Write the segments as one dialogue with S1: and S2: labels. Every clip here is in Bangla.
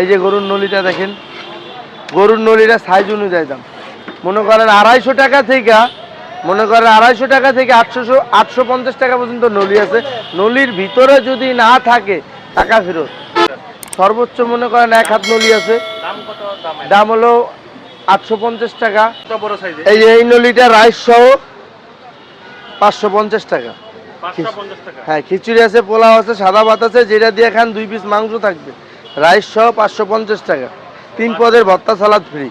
S1: এই যে গরুর নলিটা দেখেন গরুর নলিটা সাইজ অনুযায়ী দাম। মনে করেন আড়াইশো টাকা থেকে মনে করেন আড়াইশো টাকা থেকে আটশোশো আটশো পঞ্চাশ টাকা পর্যন্ত নলি আছে। নলির ভিতরে যদি না থাকে টাকা ফেরত। সর্বোচ্চ মনে করেন এক হাত নলি আছে।
S2: দাম
S1: হলো আটশো পঞ্চাশ টাকা এই যে এই নলিটা রাইস সহ পাঁচশো পঞ্চাশ টাকা? হ্যাঁ খিচুড়ি আছে পোলাও আছে সাদা ভাত আছে যেটা দিয়ে খান দুই পিস মাংস থাকবে। রাইস সহ পাঁচশো পঞ্চাশ টাকা। তিন পদের ভর্তা সালাদ ফ্রি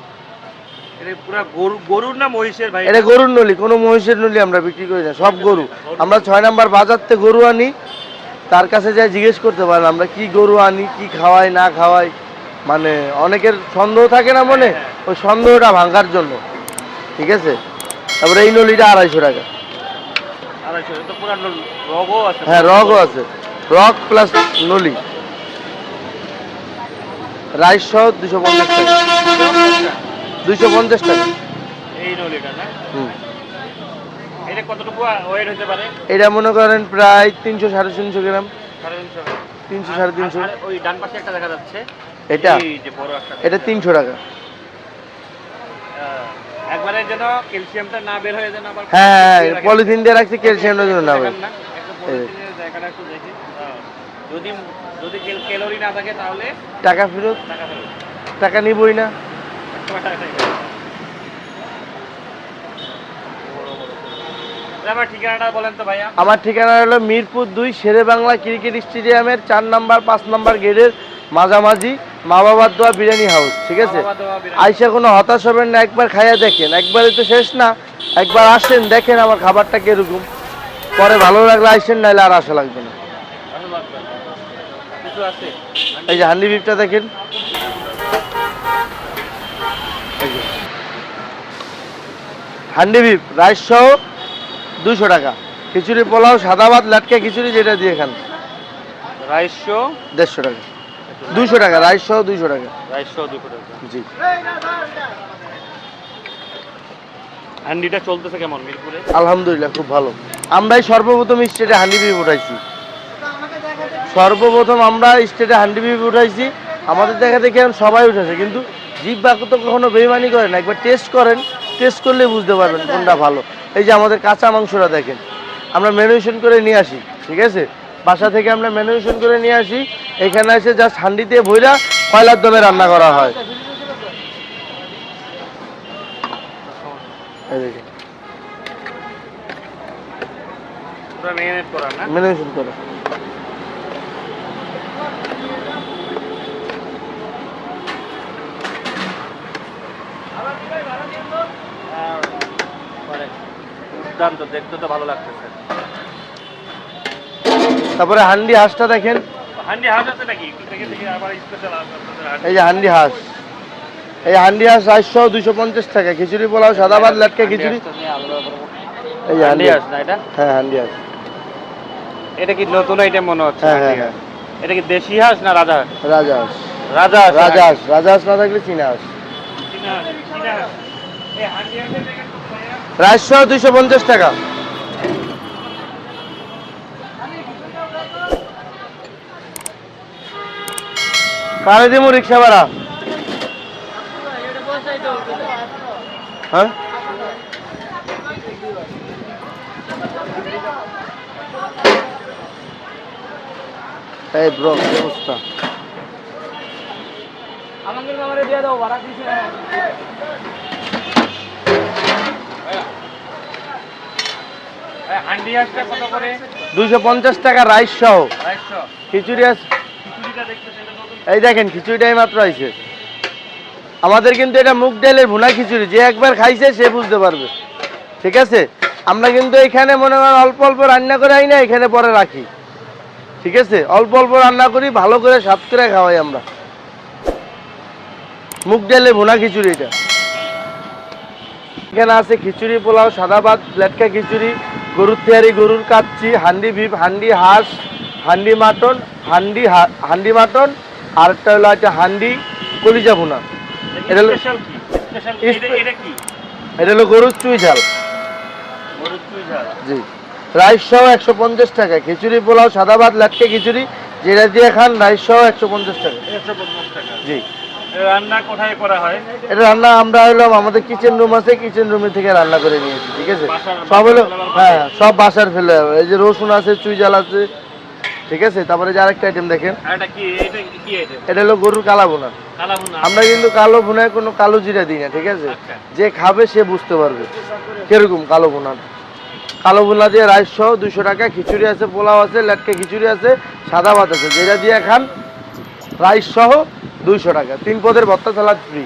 S2: এটা গরু গরুর না মহিষের
S1: এটা গরুর নলি কোনো মহিষের নলি আমরা বিক্রি করি না সব গরু। আমরা ছয় নাম্বার বাজার থেকে গরু আনি তার কাছে যাই জিজ্ঞেস করতে পারেন আমরা কি গরু আনি কি খাওয়াই না খাওয়াই। মানে অনেকের সন্দেহ থাকে না মনে ওই সন্দেহটা ভাঙার জন্য। ঠিক আছে? তারপরে এই নলিটা আড়াইশো টাকা। হ্যাঁ রগও আছে। রক প্লাস নলি। রাইস সহ দুশো পঞ্চাশ টাকা। দুশো পঞ্চাশ টাকা।
S2: এটা
S1: মনে করেন প্রায় তিনশো সাড়ে তিনশো গ্রাম।
S2: তিনশো।
S1: সাড়ে তিনশো।
S2: ডান পাশে দেখা যাচ্ছে।
S1: এটা? এটা তিনশো টাকা।
S2: ক্যালসিয়ামটা না বের হয়ে যেন আবার
S1: হ্যাঁ হ্যাঁ। পলিথিন দিয়ে রাখছি ক্যালসিয়ামের জন্য না ভাই
S2: দেখান না। হ্যাঁ। যদি যদি ক্যালোরি না থাকে তাহলে
S1: টাকা ফেরত?
S2: টাকা ফেরত।
S1: টাকা নিবই না।
S2: আমার ভাইয়া।
S1: আমার ঠিকানা হলো মিরপুর দুই শেরে বাংলা ক্রিকেট স্টেডিয়ামের চার নাম্বার পাঁচ নাম্বার গেটের মাঝামাঝি মা বাবার দোয়া বিরিয়ানি হাউস ঠিক আছে। আইসা কোনো হতাশ হবেন না একবার খাইয়া দেখেন। একবারই তো শেষ না একবার আসেন দেখেন আমার খাবারটা কীরকম। পরে ভালো লাগলে আইসেন নাহলে আর আসা লাগবে না
S2: ভালো লাগবে। কিছু আছে
S1: এই যে হান্ডি বিপটা দেখেন। হান্ডি বিপ রাইস সহ দুশো টাকা। খিচুড়ি পোলাও সাদা ভাত লাটকা খিচুড়ি যেটা দিয়ে খান।
S2: রাইশো
S1: দেড়শো টাকা। দুশো টাকা রাইস সহ দুশো টাকা।
S2: রাইশো দুশো টাকা।
S1: জি।
S2: হান্ডিটা চলতেছে কেমন মিরপুরে?
S1: আলহামদুলিল্লাহ খুব ভালো। আমরাই সর্বপ্রথম স্টেটে হান্ডি বিপ উঠাইছি। সর্বপ্রথম আমরা স্টেটে হান্ডি বিপ উঠাইছি। আমাদের দেখা দেখি এখন সবাই উঠেছে কিন্তু জিভ বাক তো কখনো বেইমানি করে না। একবার টেস্ট করেন টেস্ট করলে বুঝতে পারবেন কোনটা ভালো। এই যে আমাদের কাঁচা মাংসটা দেখেন আমরা ম্যানুয়েশন করে নিয়ে আসি ঠিক আছে? বাসা থেকে আমরা ম্যানুয়েশন করে নিয়ে আসি এখানে এসে জাস্ট হান্ডিতে ভইরা কয়লার দমে রান্না করা হয়।
S2: মেরিনেট করা না
S1: ম্যানুয়েশন করে
S2: পরে দুর্দান্ত দেখতে তো ভালো লাগতেছে।
S1: তারপরে হান্ডি হাঁসটা দেখেন।
S2: হান্ডি হাঁস আছে নাকি? আবার স্পেশাল
S1: এই যে হান্ডি হাঁস। এই হান্ডি হাঁস আটশো দুশো পঞ্চাশ টাকা। খিচুড়ি পোলাও সাদা ভাত লাটকা খিচুড়ি। এই যে হান্ডি হাঁস।
S2: না এটা?
S1: হ্যাঁ হান্ডি হাঁস।
S2: এটা কি নতুন আইটেম মনে হচ্ছে
S1: হ্যাঁ,
S2: হান্ডি
S1: হ্যাঁ,
S2: এটা কি দেশি হাঁস না রাজা হাঁস?
S1: রাজা হাঁস।
S2: রাজা হাঁস
S1: রাজা হাঁস। রাজা হাঁস না থাকলে চীনা হাঁস।
S2: চীনা হাঁস, চীনা হাঁস। এই হান্ডি হাঁসের তো
S1: দুইশো পঞ্চাশ টাকা। কারে দিব রিক্সা ভাড়া? হ্যাঁ? এই ব্রো অবস্থা? পঞ্চাশ টাকা রাইস সহ। খিচুড়ি এই দেখেন খিচুড়িটাই মাত্র আইছে। আমাদের কিন্তু এটা মুগ ডালের ভুনা খিচুড়ি যে একবার খাইছে সে বুঝতে পারবে। ঠিক আছে? আমরা কিন্তু এখানে মনে করেন অল্প অল্প রান্না করে আই না এখানে পরে রাখি। ঠিক আছে? অল্প অল্প রান্না করি ভালো করে স্বাদ করে খাওয়াই আমরা। মুগ ডালের ভুনা খিচুড়ি এটা এখানে আছে খিচুড়ি পোলাও সাদা ভাত লেটকা খিচুড়ি গরুর তেয়ারি গরুর কাচ্চি হান্ডি বিফ হান্ডি হাঁস হান্ডি মাটন হান্ডি হান্ডি মাটন আর একটা হলো একটা হান্ডি কলিজা ভুনা। এটা হলো-
S2: এটা
S1: হলো গরুর চুই ঝাল। জি। রাইস সহ একশো পঞ্চাশ টাকা। খিচুড়ি পোলাও সাদা ভাত লাটকে খিচুড়ি যেটা দিয়ে খান রাইস সহ একশো পঞ্চাশ টাকা।
S3: একশো পঞ্চাশ টাকা।
S1: জি।
S3: রান্না কোথায় করা হয়?
S1: এটা রান্না আমরা আমাদের কিচেন রুম আছে কিচেন রুমে থেকে রান্না করে নিয়েছি ঠিক আছে? সব হলো হ্যাঁ সব বাসার ফেলে। এই যে রসুন আছে চুইজাল আছে ঠিক আছে? তারপরে যে আরেকটা আইটেম দেখেন।
S3: এটা
S1: হলো গরুর কালা বোনা আমরা কিন্তু কালো ভুনায় কোনো কালো জিরা দিই না ঠিক আছে?
S3: আচ্ছা।
S1: যে খাবে সে বুঝতে পারবে কীরকম কালো ভুনা। কালো ভুনা দিয়ে রাইস সহ দুশো টাকা খিচুড়ি আছে পোলাও আছে লেটকে খিচুড়ি আছে সাদা ভাত আছে। যেটা দিয়ে খান রাইস সহ দুইশো টাকা। তিন পদের ভর্তা সালাদ ফ্রি